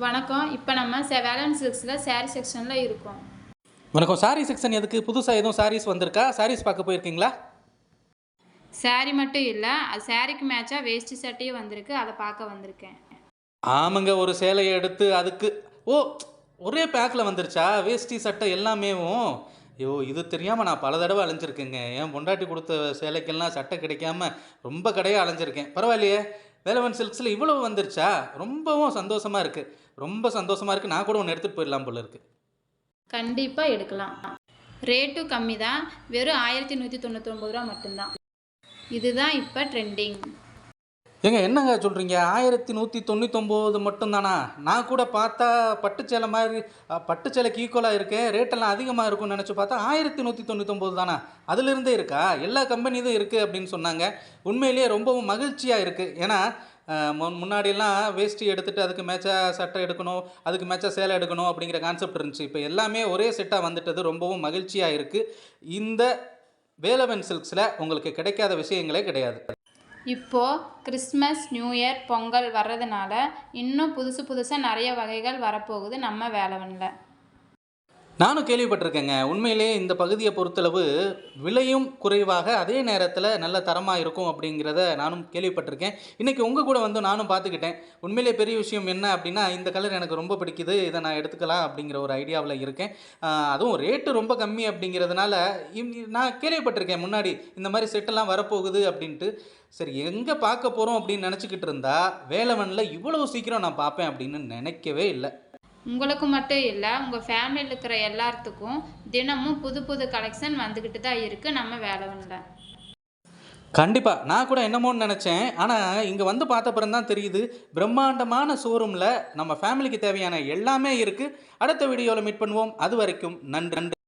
வணக்கம். இப்போ நம்ம செ வேலன் சில்க்ஸில் saree செக்ஷனில் இருக்கோம். வணக்கம். சாரி செக்ஷன் எதுக்கு? புதுசாக எதுவும் சாரீஸ் வந்திருக்கா? சாரீஸ் பார்க்க போயிருக்கீங்களா? saree மட்டும் இல்லை அது சாரீக்கு மேட்சாக வேஷ்டி சட்டையும் வந்திருக்கு. அதை பார்க்க வந்திருக்கேன். ஆமாங்க. ஒரு சேலையை எடுத்து அதுக்கு ஓ ஒரே பேக்கில் வந்துருச்சா? வேஷ்டி சட்டை எல்லாமேவும் ஐயோ இது தெரியாமல் நான் பல தடவை அலைஞ்சிருக்கேங்க. என் பொண்டாட்டி கொடுத்த சேலைக்கெல்லாம் சட்டை கிடைக்காம ரொம்ப கடையாக அலைஞ்சிருக்கேன். பரவாயில்லையே. வேலவன் சில்க்ஸில் இவ்வளவு வந்துருச்சா? ரொம்பவும் சந்தோஷமாக இருக்குது ரொம்ப சந்தோஷமாக இருக்குது நான் கூட ஒன்று எடுத்துகிட்டு போயிடலாம் போல இருக்குது கண்டிப்பாக எடுக்கலாம். ரேட்டும் கம்மி தான் வெறும் ஆயிரத்தி நூற்றி தொண்ணூத்தொம்பது ரூபா மட்டும்தான். இதுதான் இப்போ ட்ரெண்டிங் ஏங்க என்னங்க சொல்கிறீங்க ஆயிரத்தி நூற்றி தொண்ணூத்தொம்போது மட்டும்தானா? நான் கூட பார்த்தா பட்டுச்சேலை மாதிரி பட்டுச்சேலைக்கு ஈக்குவலாக இருக்கே. ரேட்டெல்லாம் அதிகமாக இருக்கும்னு நினச்சி பார்த்தா ஆயிரத்தி நூற்றி தொண்ணூத்தொம்போது தானா? அதுலேருந்தே இருக்கா? எல்லா கம்பெனியும் இருக்குது அப்படின்னு சொன்னாங்க. உண்மையிலேயே ரொம்பவும் மகிழ்ச்சியாக இருக்குது ஏன்னா முன் முன்னாடியெல்லாம் வேஷ்டி எடுத்துகிட்டு அதுக்கு மேட்சாக சட்டை எடுக்கணும் அதுக்கு மேட்சாக சேலை எடுக்கணும் அப்படிங்கிற கான்செப்ட் இருந்துச்சு. இப்போ எல்லாமே ஒரே செட்டாக வந்துட்டது. ரொம்பவும் மகிழ்ச்சியாக இருக்குது இந்த வேலவன் சில்க்ஸில் உங்களுக்கு கிடைக்காத விஷயங்களே கிடையாது. இப்போது கிறிஸ்மஸ் நியூ இயர் பொங்கல் வர்றதுனால இன்னும் புதுசு புதுசாக நிறைய வகைகள் வரப்போகுது நம்ம வேலவனில். நானும் கேள்விப்பட்டிருக்கேங்க. உண்மையிலேயே இந்த பகுதியை பொறுத்தளவு விலையும் குறைவாக அதே நேரத்தில் நல்ல தரமாக இருக்கும் அப்படிங்கிறத நானும் கேள்விப்பட்டிருக்கேன். இன்றைக்கி உங்கள் கூட வந்து நானும் பார்த்துக்கிட்டேன் உண்மையிலேயே பெரிய விஷயம் என்ன அப்படின்னா இந்த கலர் எனக்கு ரொம்ப பிடிக்குது. இதை நான் எடுத்துக்கலாம் அப்படிங்கிற ஒரு ஐடியாவில் இருக்கேன். அதுவும் ரேட்டு ரொம்ப கம்மி அப்படிங்கிறதுனால நான் கேள்விப்பட்டிருக்கேன் முன்னாடி இந்த மாதிரி செட்டெல்லாம் வரப்போகுது அப்படின்ட்டு. சரி எங்கே பார்க்க போகிறோம் அப்படின்னு நினச்சிக்கிட்டு இருந்தால் வேலவனில் இவ்வளவு சீக்கிரம் நான் பார்ப்பேன் அப்படின்னு நினைக்கவே இல்லை. உங்களுக்கு மட்டும் இல்லை உங்கள் ஃபேமிலியில் இருக்கிற எல்லாத்துக்கும் தினமும் புது புது கலெக்ஷன் வந்துக்கிட்டு தான் இருக்குது நம்ம வேலவனில் கண்டிப்பாக நான் கூட என்னமோன்னு நினச்சேன். ஆனால் இங்கே வந்து பார்த்த தான் தெரியுது பிரம்மாண்டமான ஷோரூமில் நம்ம ஃபேமிலிக்கு தேவையான எல்லாமே இருக்குது அடுத்த வீடியோவில் மீட் பண்ணுவோம். அது வரைக்கும் நன்றி நன்றி.